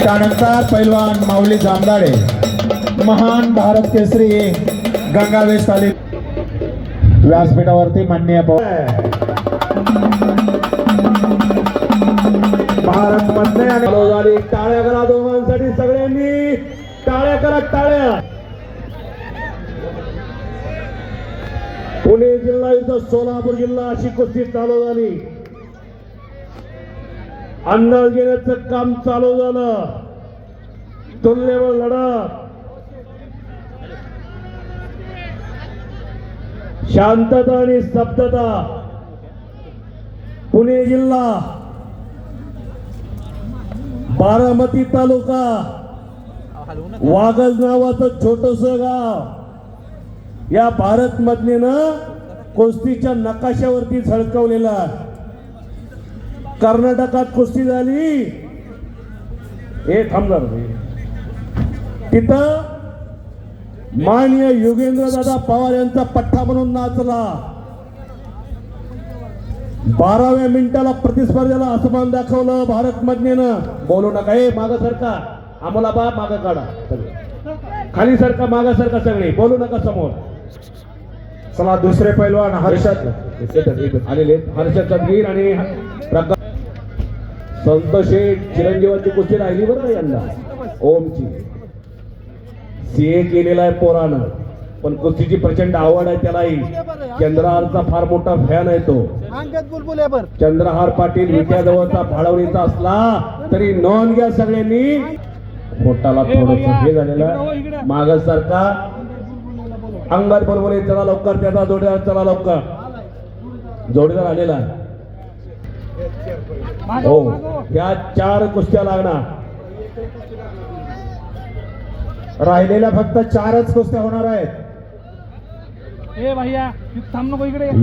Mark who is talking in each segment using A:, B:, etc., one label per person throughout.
A: त्यानंतर पैलवान माऊली जामदाडे महान भारत केसरी गंगावेश तालीम व्यासपीठावरती मान्य भारत मध्ये आणि
B: चालू झाली टाळ्या करा दोघांसाठी सगळ्यांनी. टाळ्या करा टाळ्या. पुणे जिल्हा इथं सोलापूर जिल्हा अशी कुस्ती चालू झाली. अंदाज घेण्याचं काम चालू झालं. तुल्यबळ लढा. शांतता आणि स्तब्धता. पुणे जिल्हा. बारामती तालुका. वागल नावाचं छोटस गाव. या भारत मधनेनं कुस्तीच्या नकाशावरती झळकवलेला आहे. कर्नाटकात कुस्ती झाली. हे थांबणार तिथं माननीय योगेंद्र दादा पवार यांचा पठ्ठा म्हणून नाचला. बाराव्या मिनिटाला प्रतिस्पर्ध्याला असमान दाखवलं भारत मधनेनं बोलू नका. हे माग सरका. आम्हाला बा माग काढा. खाली सरका माग सरका सगळे. बोलू नका समोर.
A: चला दुसरे पैलवान हर्षद.
B: आलेले हर्षद चंदगीर आणि संत शेठ चिरंजीवाची कुस्ती राहिली बरं का यंदा? ओमची. सीए केलेला आहे पोरानं पण कुस्तीची प्रचंड आवड आहे त्यालाही. चंद्रहारचा फार मोठा फॅन आहे तो. चंद्रहार पाटील विट्याजवळचा भाडवणीचा असला तरी नोंद घ्या सगळ्यांनी. पोटाला थोडस हे झालेलं माग सारखा अंगात बरोबर चला लवकर त्याचा जोडीदार चला लवकर. जोडीदार आलेला आहे. हो त्या चार कुस्त्या लागणार.
A: राहिलेल्या फक्त चारच कुस्त्या होणार आहेत.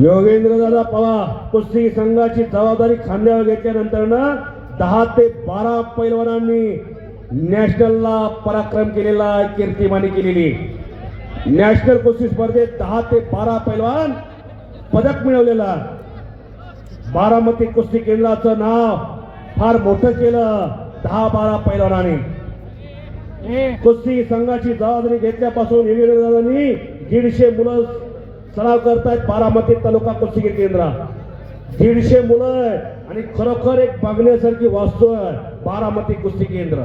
B: योगेंद्र दादा पवार कुस्ती संघाची जबाबदारी खांद्यावर घेतल्यानंतर ना दहा ते बारा पैलवानांनी नॅशनलला पराक्रम केलेला आहे, कीर्तिमानी केलेली. नॅशनल कुस्ती स्पर्धेत दहा ते बारा पैलवान पदक मिळवलेला. बारामती कुस्ती केंद्राचं नाव फार मोठं केलं. दहा बारा पैलवानांनी. कुस्ती संघाची जबाबदारी घेतल्यापासून दादांनी दीडशे मुलं सराव करतायत बारामती तालुका कुस्ती केंद्र. दीडशे मुलं आणि खरोखर एक बघण्यासारखी वास्तू आहे बारामती कुस्ती केंद्र.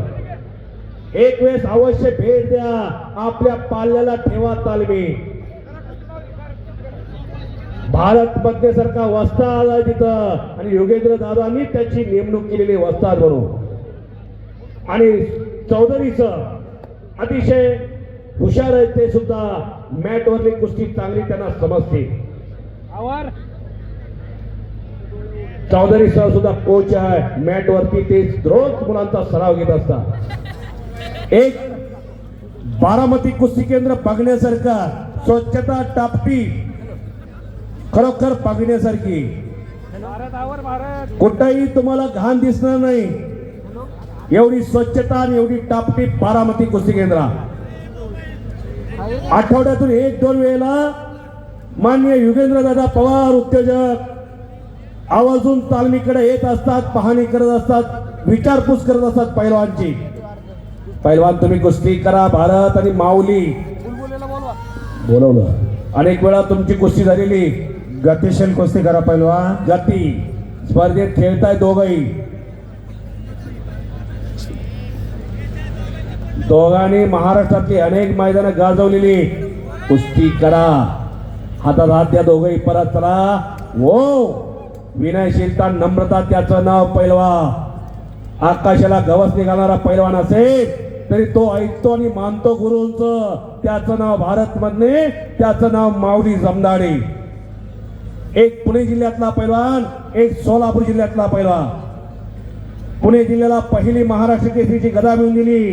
B: एक वेळेस अवश्य भेट द्या. आपल्या पाल्याला ठेवा तालमी. भारत मधल्यासारखा वस्ता आलाय तिथं. आणि योगेंद्र दादांनी त्याची नेमणूक केलेली वस्ताद म्हणून. आणि चौधरीच अतिशय हुशार आहेत ते सुद्धा. मॅटवरली कुस्ती चांगली त्यांना समजते. चौधरी सर सुद्धा कोच आहे. मॅटवरती ते रोज मुलांचा सराव घेत असतात. एक बारामती कुस्ती केंद्र बघण्यासारखा स्वच्छता टापटी खरोखर
C: पागण्यासारखी.
B: कुठंही तुम्हाला घाण दिसणार नाही. एवढी स्वच्छता आणि एवढी टापटी बारामती कुस्ती केंद्र. आठवड्यातून एक दोन वेळेला मान्य युगेंद्र दादा पवार उद्योजक आवाजून तालमीकडे येत असतात पाहणी करत असतात विचारपूस करत असतात पैलवानची. पैलवान तुम्ही कुस्ती करा भारत आणि माऊली. बोलवलं. अनेक वेळा तुमची कुस्ती झालेली.
A: गतिशील कुस्ती करा पैलवान
B: गती. स्पर्धेत खेळताय दोघही. दोघांनी महाराष्ट्रातली अनेक मैदानं गाजवलेली. कुस्ती करा. हातात हात द्या दोघही. परत चला. हो. विनयशीलता नम्रता त्याचं नाव पैलवा. आकाशाला गवस निघाणारा पैलवान असेल तरी तो ऐकतो आणि मानतो गुरुंच. त्याचं नाव भारत मधने त्याचं नाव माऊली जमदाडे. एक पुणे जिल्ह्यातला पैलवान एक सोलापूर जिल्ह्यातला पैलवान. पुणे जिल्ह्याला पहिली महाराष्ट्र केसरीची गदा मिळून दिली.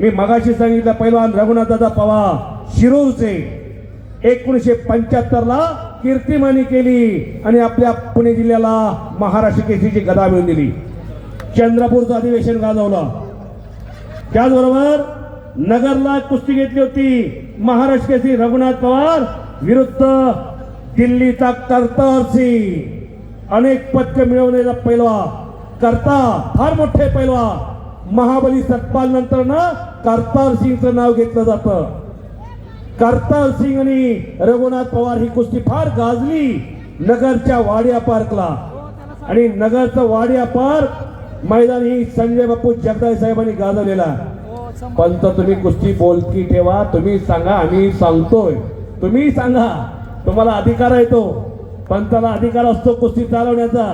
B: मी मगाशी सांगितलं पैलवान रघुनाथाचा पवार शिरूरचे एकोणीसशे पंच्याहत्तरला कीर्तिमानी केली आणि आपल्या पुणे जिल्ह्याला महाराष्ट्र केसरीची गदा मिळून दिली. चंद्रपूरचं अधिवेशन गाजवलं. त्याचबरोबर नगरला कुस्ती घेतली होती. महाराष्ट्र केसरी रघुनाथ पवार विरुद्ध दिल्लीचा कर्तार सिंग अनेक पदक मिळवलेला पैलवा करता फार मोठे पैलवा महाबली सतपाल नंतर ना करतार सिंगचं नाव घेतलं जातं. करतार सिंग आणि रघुनाथ पवार ही कुस्ती फार गाजली नगरच्या वाडिया पार्कला. आणि नगरचं वाडिया पार्क मैदान ही संजय बापू जगदाय साहेबांनी गाजवलेला पण पंत तुम्ही कुस्ती बोलकी ठेवा तुम्ही सांगा आम्ही सांगतोय. तुम्ही सांगा. तुम्हाला अधिकार आहे तो पंचाला अधिकार असतो कुस्ती चालवण्याचा.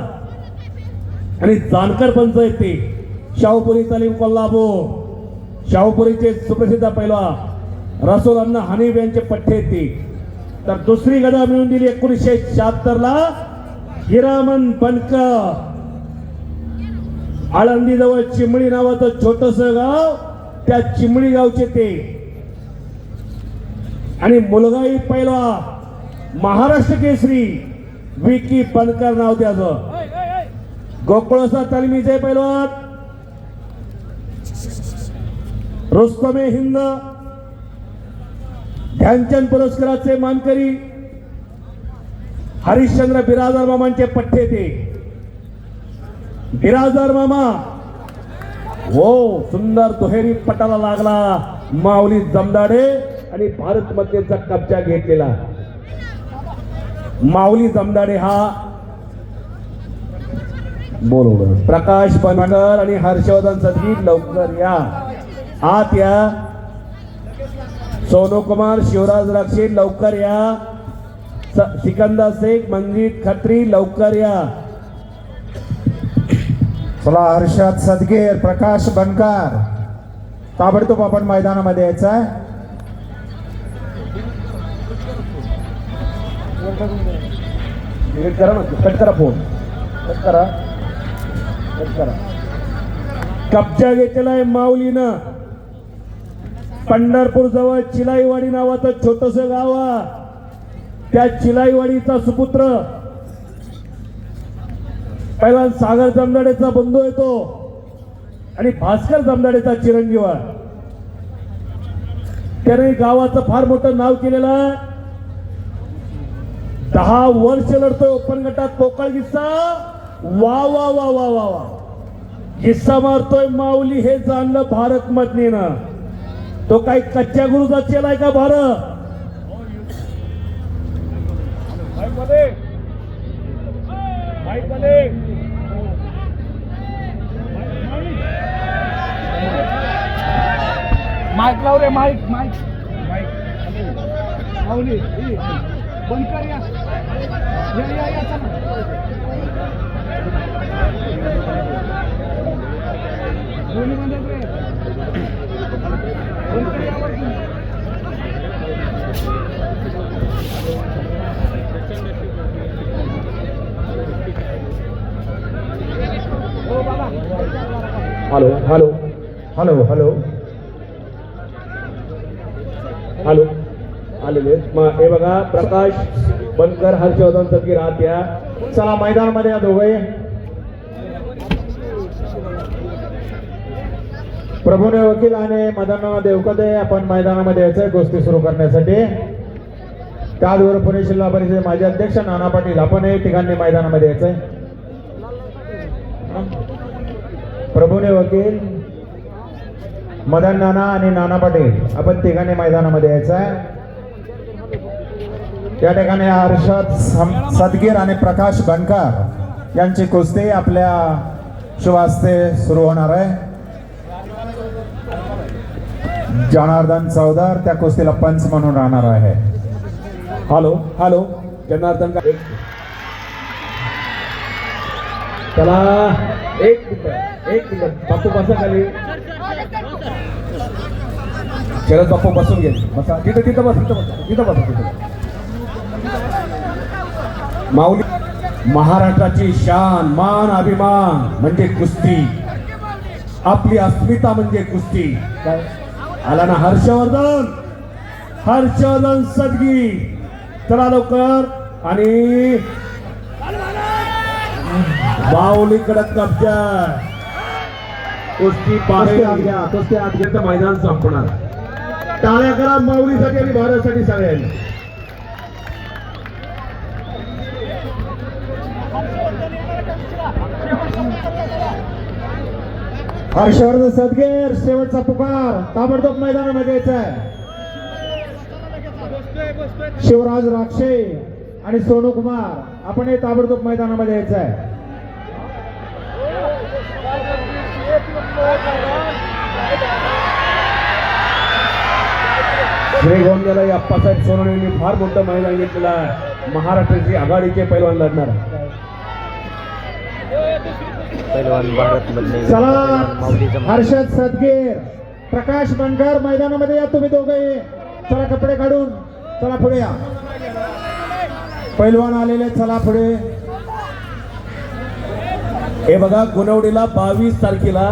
B: आणि जानकर पंच आहेत ते. शाहूपुरी तालीम कोल्हापूर. शाहूपुरीचे सुप्रसिद्ध पैलवा रसोल अन्न हनीफ यांचे पठ्ठे आहेत ते. तर दुसरी गदा मिळून दिली एकोणीसशे शहात्तर ला हिरामन बनकर. आळंदी जवळ चिमणी नावाचं छोटस गाव त्या चिमणी गावचे ते. आणि मुलगाही पहिला महाराष्ट्र केसरी विकी बनकर नाव त्याचं गोकुळसा तालमीचे पैलवान. रुस्तमे हिंद. ध्यानचंद पुरस्काराचे मानकरी हरिश्चंद्र बिराजदार मामांचे पठ्ठे ते बिराजदार मामा. हो सुंदर दुहेरी पटाला लागला. माऊली जमदाडे आणि भारत मध्येचा कब्जा घेतलेला. माऊली जमदाडे हा. बरोबर प्रकाश बनकर आणि हर्षवर्धन सदगीर लवकर या. आत या. सोनू कुमार शिवराज राक्षे लवकर या. सिकंदर शेख मंजित खत्री लवकर या.
A: चला हर्षद सदगीर प्रकाश बनकर. ताबडतोब आपण मैदानामध्ये यायचं आहे.
B: कट करा ना कट करा फोन कट करा कट करा कब्जा घेतलेला आहे माऊलीनं. पंढरपूर जवळ चिलाईवाडी नावाचं छोटस गाव त्या चिलाईवाडीचा सुपुत्र. पहिला सागर जमदाडेचा बंधू येतो आणि भास्कर जमदाडेचा चिरंजीवा त्याने गावाचं फार मोठं नाव केलेलं आहे. दहा वर्ष लढतोय ओपन गटात पोकळ गिस्सा वा वा वा वा वा वा. गिस्सा मारतोय माऊली हे जाणलं भारत मधनीनं तो काही कच्च्या गुरुचा चेलाय का भारत?
C: माईक लाव रे माईक माईक. माऊली. बनकर या. या या या चला. दोन्ही म्हणतात रे. बनकर यावर हो,
B: hello hello.
A: Hello hello.
B: Hello. आलेले मग हे बघा प्रकाश बनकर हर्षवर्धन सदगी राहत या.
A: चला मैदानामध्ये या दोघे प्रभूने वकील आणि मदन देवकदे आपण मैदानामध्ये यायचंय गोष्टी सुरू करण्यासाठी. त्याचबरोबर पुणे जिल्हा परिषद माजी अध्यक्ष नाना पाटील आपण हे ठिकाणी मैदानामध्ये यायचंय. प्रभूने वकील मदन नाना आणि नाना पाटील आपण तिघांनी मैदानामध्ये यायचं आहे त्या ठिकाणी हर्षद सदगीर आणि प्रकाश बनकर यांची कुस्ती आपल्या शुभास्ते सुरू होणार आहे. जनार्दन चौदार त्या कुस्तीला पंच म्हणून राहणार आहे.
B: हॅलो हॅलो जनार्दन एक चला एक मिनिट एक मिनिट बापू बसा खाली. शरद बापू बसून घे. बसा. तिथं तिथं बस तिथं बसा तिथं बसा तिथं बसा. माऊली महाराष्ट्राची शान मान अभिमान म्हणजे कुस्ती. आपली अस्मिता म्हणजे कुस्ती. आला ना हर्षवर्धन? हर्षवर्धन सदगी. चला लवकर. आणि बाहुली कडक कब्जा. कुस्ती
A: कुस्ती घ्या.
B: मैदान संपणार. टाळ्या करा माऊलीसाठी आणि भारतासाठी सगळ्यांनी.
A: हर्षवर्धन सदगीर शेवटचा पुकार. ताबडतोब मैदानामध्ये यायचा शिवराज राक्षे आणि सोनू कुमार. आपण हे ताबडतोब मैदानामध्ये यायचं आहे
B: श्रीगोंद्याला या अप्पासाहेब सोनवणे यांनी फार मोठं मैदान घेतलेलं आहे. महाराष्ट्राची आघाडीचे पैलवान लढणार
D: भारत मधले
A: हर्षद सदगीर प्रकाश बनकर मैदानामध्ये या तुम्ही दोघे. चला कपडे काढून चला पुढे या. पैलवान आलेले चला पुढे.
B: हे बघा गुणवडीला बावीस तारखेला.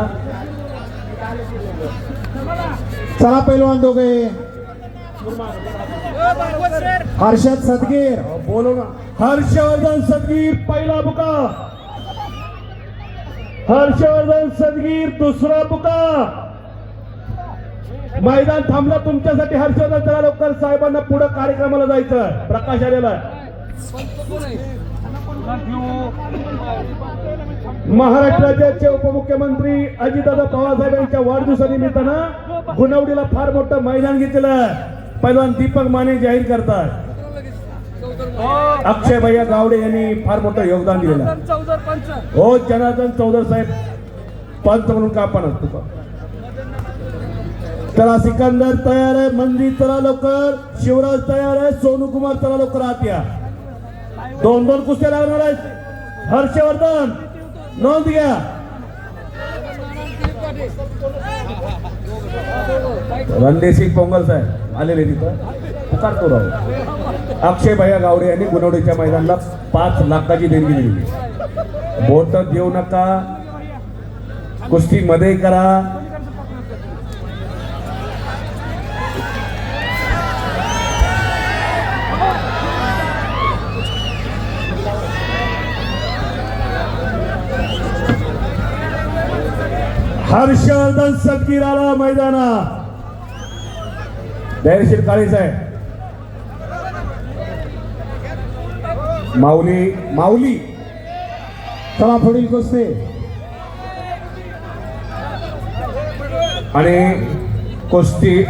A: चला पैलवान दोघे. हर्षद सदगीर.
B: बोलो ना. हर्षवर्धन सदगीर पहिला बुका हर्षवर्धन सदगीर दुसरा बुका मैदान थांबला तुमच्यासाठी हर्षवर्धन चला लवकर. साहेबांना पुढे कार्यक्रमाला जायचं प्रकाश आलेला महाराष्ट्राचे उपमुख्यमंत्री अजितदादा पवार साहेब यांच्या वाढदिवसानिमित्तानं गुणवडीला फार मोठं मैदान घेतलेलं पहिलवान दीपक माने जाहीर करतात अक्षय भैया गावडे यांनी फार मोठं योगदान दिलेलं हो जनार्दन चौधर साहेब पंच म्हणून का पण असतो चला सिकंदर तयार आहे मंदिर चला लवकर शिवराज तयार आहे सोनू कुमार चला लवकर आत या. दोन दोन कुस्त्या लागणार आहेत. हर्षवर्धन नोंद घ्या. रणदेव सिंग पोंगल साहेब आलेले तिथं. पुकारतो राव. अक्षय भैया गावडे यांनी गुणवडीच्या मैदानाला पाच लाखाची देणगी दिली. बोट देऊ नका. कुस्ती मध्ये करा. हर्षवर्धन सदगीर आला मैदाना धैर्यशील काळीच आहे माऊली माऊली.
A: चला पुढील कुस्ती
B: आणि कुस्ती